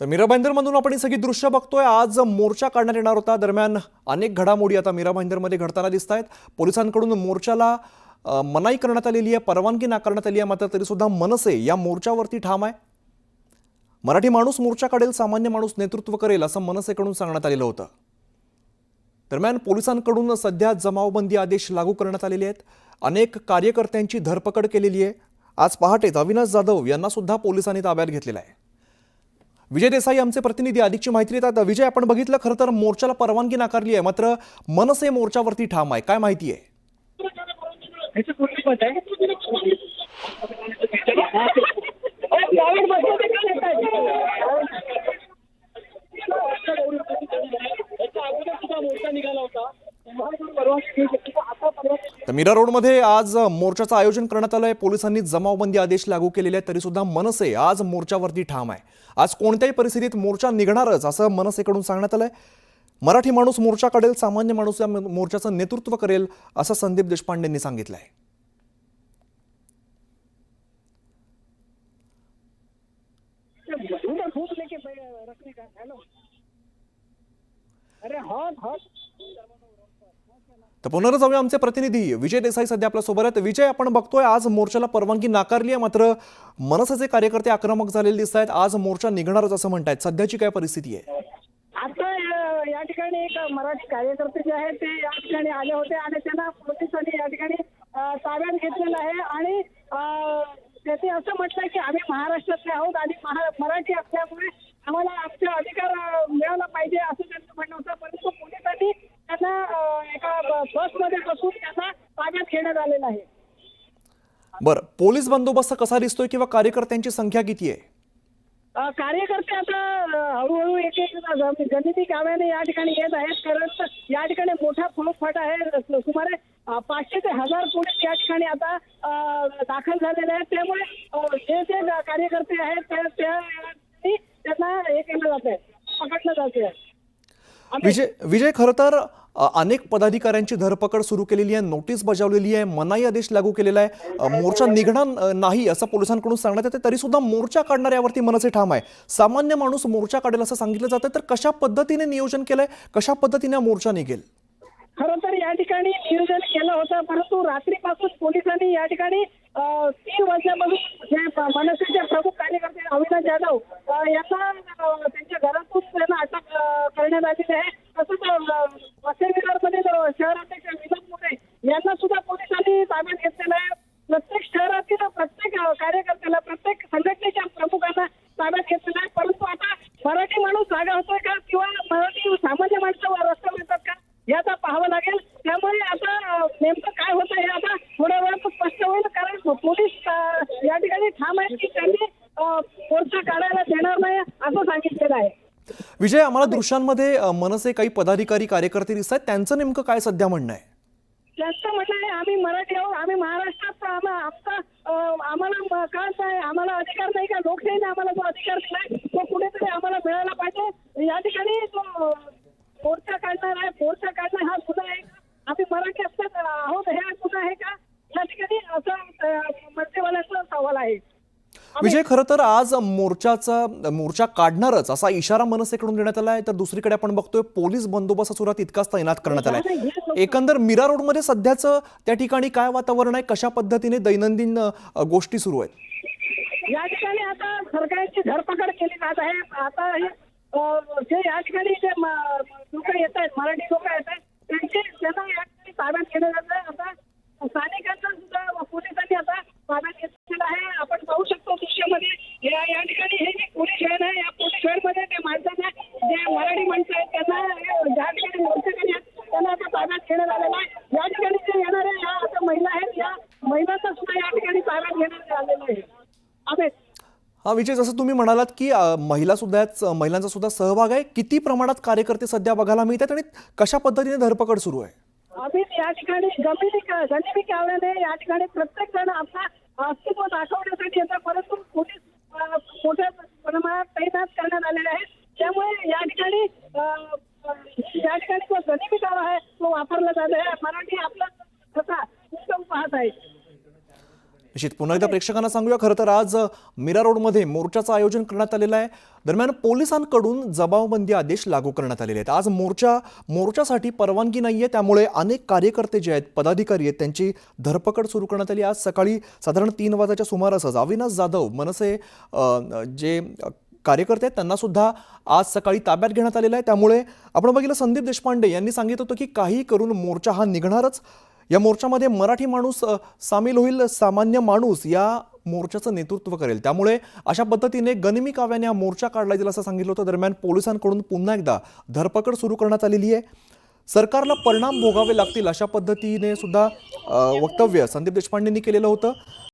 तर मीरा भाईंदरमधून आपण ही सगळी दृश्य बघतोय. आज मोर्चा काढण्यात येणार होता. दरम्यान अनेक घडामोडी आता मीरा भाईंदरमध्ये घडताना दिसत आहेत पोलिसांकडून मोर्चाला मनाई करण्यात आलेली आहे परवानगी नाकारण्यात आली आहे मात्र तरीसुद्धा मनसे या मोर्चावरती ठाम आहे. मराठी माणूस मोर्चा काढेल सामान्य माणूस नेतृत्व करेल असं मनसेकडून सांगण्यात आलेलं होतं. दरम्यान पोलिसांकडून सध्या जमावबंदी आदेश लागू करण्यात आलेले आहेत. अनेक कार्यकर्त्यांची धरपकड केलेली आहे. आज पहाटेच अविनाश जाधव यांना सुद्धा पोलिसांनी ताब्यात घेतलेला आहे. विजय देसाई आमचे प्रतिनिधी अधिकची माहिती देतात विजय आपण बघितलं खरं तर मोर्चाला परवानगी नाकारली आहे. मात्र मनसे मोर्चावरती ठाम आहे. काय माहिती आहे? परवानगी घेऊ शकतो आता परवानगी तर मीरा रोडमध्ये आज मोर्चाचं आयोजन करण्यात आलं आहे पोलिसांनी जमावबंदी आदेश लागू केलेले आहेत तरीसुद्धा मनसे आज मोर्चावरती ठाम आहे. आज कोणत्याही परिस्थितीत मोर्चा निघणारच असं मनसेकडून सांगण्यात आलंय. मराठी माणूस मोर्चा काढेल सामान्य माणूस या मोर्चाचं नेतृत्व करेल असं संदीप देशपांडेंनी सांगितलं आहे अरे हॉट हॉट तर पुन्हा जाऊया आमचे प्रतिनिधी. विजय देसाई सध्या आपल्यासोबत आहेत. विजय आपण बघतोय आज मोर्चाला परवानगी नाकारली आहे. मात्र मनसेचे कार्यकर्ते आक्रमक झालेले दिसत आहेत. आज मोर्चा निघणारच असं म्हणतायत सध्याची काय परिस्थिती आहे? आता या ठिकाणी एक मराठी कार्यकर्ते जे आहेत ते या ठिकाणी आले होते आणि त्यांना पोलिसांनी या ठिकाणी ताब्यात घेतलेलं आहे. आणि त्याचे असं म्हटलंय की आम्ही महाराष्ट्रातले आहोत आणि मराठी असल्यामुळे आम्हाला आमचा अधिकार अ, मिळाला पाहिजे असं त्यांचं म्हणणं होतं परंतु पोलिसांनी त्यांना अ, एका ब- बसमध्ये बसून त्यांना ताब्यात घेण्यात आलेलं आहे. बरं पोलीस बंदोबस्त कसा दिसतोय किंवा कार्यकर्त्यांची संख्या किती आहे? कार्यकर्ते आता हळूहळू एक एक गणिती काव्याने या ठिकाणी येत आहेत. कारण या ठिकाणी मोठा फौजफाटा आहे. सुमारे पाचशे ते हजार पोलीस या ठिकाणी आता दाखल झालेले आहेत. त्यामुळे जे जे कार्यकर्ते आहेत त्या- त्या- त्यांना हे केलं जात आहे पकडलं जात. आहे विजय विजय खरं तर अनेक पदाधिकाऱ्यांची धरपकड सुरू केलेली आहे नोटीस बजावलेली आहे मनाई आदेश लागू केलेला आहे. मोर्चा निघणार नाही असं पोलिसांकडून सांगण्यात येते तरी सुद्धा मोर्चा काढणाऱ्यावरती मनसे ठाम आहे. सामान्य माणूस मोर्चा काढेल असं सांगितलं जातं तर कशा पद्धतीने नियोजन केलंय? कशा पद्धतीने मोर्चा निघेल? खरं तर या ठिकाणी नियोजन केलं होतं परंतु रात्रीपासून पोलिसांनी या ठिकाणी तीन वाजल्यापासून जे मनसेचे प्रमुख कार्यकर्ते अविनाश जाधव यांना त्यांच्या घरातून त्यांना अटक करण्यात आलेली आहे तसंच अ, वसई विरारमधील अ, शहराध्यक्ष विनोद मोठे यांना सुद्धा पोलिसांनी ताब्यात घेतलेलं आहे प्रत्येक शहरातील प्रत्येक अ, कार्यकर्त्याला प्रत्येक संघटनेच्या प्रमुखांना ताब्यात घेतलेलं आहे परंतु आता मराठी माणूस जागा असेल का? किंवा मराठी सामान्य माणसं रस्ता येतात का? हे आता पाहावं लागेल. त्यामुळे आता नेमकं काय होतं हे आता थोड्या वेळात स्पष्ट होईल. कारण पोलीस या ठिकाणी ठाम आहेत की त्यांनी अ, मोर्चा काढायला देणार नाही असं सांगितलेलं आहे. विजय आम्हाला दृश्यांमध्ये मनसे काही पदाधिकारी कार्यकर्ते दिसत आहेत त्यांचं नेमकं काय सध्या म्हणणं आहे? जास्त म्हटलं आहे आम्ही मराठी आहोत आम्ही महाराष्ट्रात आम्हा- आमचा आम्हाला काच आहे आम्हाला अधिकार नाही का? लोकशाहीने आम्हाला जो अधिकार दिलाय तो कुठेतरी आम्हाला मिळाला पाहिजे. या ठिकाणी जो मोर्चा काढणार आहे मोर्चा काढणं हा गुन्हा आहे का? आम्ही मराठी असतात आहोत हे गुन्हा आहे का या ठिकाणी असं अ, मंत्रिवाल्यांचा सवाल आहे विजय खरं तर आज मोर्चाचा मोर्चा काढणारच असा इशारा मनसेकडून देण्यात आला आहे तर दुसरीकडे आपण बघतोय पोलीस बंदोबस्त सुद्धा तितकाच तैनात करण्यात आला आहे एकंदर मीरा रोडमध्ये सध्याचं त्या ठिकाणी काय वातावरण आहे? कशा पद्धतीने दैनंदिन गोष्टी सुरू आहेत? या ठिकाणी आता सरकारची धरपकड केली जात आहे. आता जे या ठिकाणी जे लोक येत आहेत मराठी लोक येत आहेत त्यांचे त्यांना या ठिकाणी ताब्यात घेण्यात जात आहे आता स्थानिकांना सुद्धा पोलिसांनी आता ताब्यात घेतलेलं आहे आपण पाहू शकतो दृश्यामध्ये या या ठिकाणी हे जे पोलीस व्हॅन आहे या पोलीस व्हॅनमध्ये त्या माणसांना जे मराठी माणसं आहेत त्यांना ज्या ठिकाणी मोर्चेकरी आहेत त्यांना आता ताब्यात घेण्यात आलेलं आहे. या ठिकाणी जे येणाऱ्या या आता महिला आहेत या महिलांना सुद्धा या ठिकाणी ताब्यात घेण्यात आलेलं आहे. अमित हा विजय जसं तुम्ही म्हणालात की महिला सुद्धा महिलांचा सुद्धा सहभाग आहे. किती प्रमाणात कार्यकर्ते सध्या बघायला मिळतात आणि कशा पद्धतीने धरपकड सुरू आहे? आम्ही या ठिकाणी जमिनी या ठिकाणी प्रत्येक जण आपला अस्तित्व दाखवण्यासाठी येतात. परंतु पोलीस मोठ्या प्रमाणात तैनात करण्यात आलेले आहेत. त्यामुळे या ठिकाणी अ, अ, या ठिकाणी जो गनिमी कावा आहे तो वापरला जात आहे मराठी आपला स्वतः उत्तम पाहत आहे निश्चित. पुन्हा एकदा प्रेक्षकांना सांगूया खरं तर आज मीरा रोडमध्ये मोर्चाचं आयोजन करण्यात आलेलं आहे. दरम्यान पोलिसांकडून जबाबबंदी आदेश लागू करण्यात आलेले आहेत. आज मोर्चा मोर्चासाठी परवानगी नाही आहे त्यामुळे अनेक कार्यकर्ते जे आहेत पदाधिकारी आहेत त्यांची धरपकड सुरू करण्यात आली. आज सकाळी साधारण तीन वाजाच्या सुमारासच अविनाश जाधव मनसे जे कार्यकर्ते आहेत त्यांना सुद्धा आज सकाळी ताब्यात घेण्यात आलेलं आहे. त्यामुळे आपण बघितलं संदीप देशपांडे यांनी सांगितलं होतं की काही करून मोर्चा हा निघणारच. या मोर्चामध्ये मराठी माणूस सामील होईल सामान्य माणूस या मोर्चाचं नेतृत्व करेल. त्यामुळे अशा पद्धतीने गनिमी काव्याने हा मोर्चा काढला जाईल असं सांगितलं होतं. दरम्यान पोलिसांकडून पुन्हा एकदा धरपकड सुरू करण्यात आलेली आहे. सरकारला परिणाम भोगावे लागतील अशा पद्धतीने सुद्धा वक्तव्य संदीप देशपांडेंनी केलेलं होतं.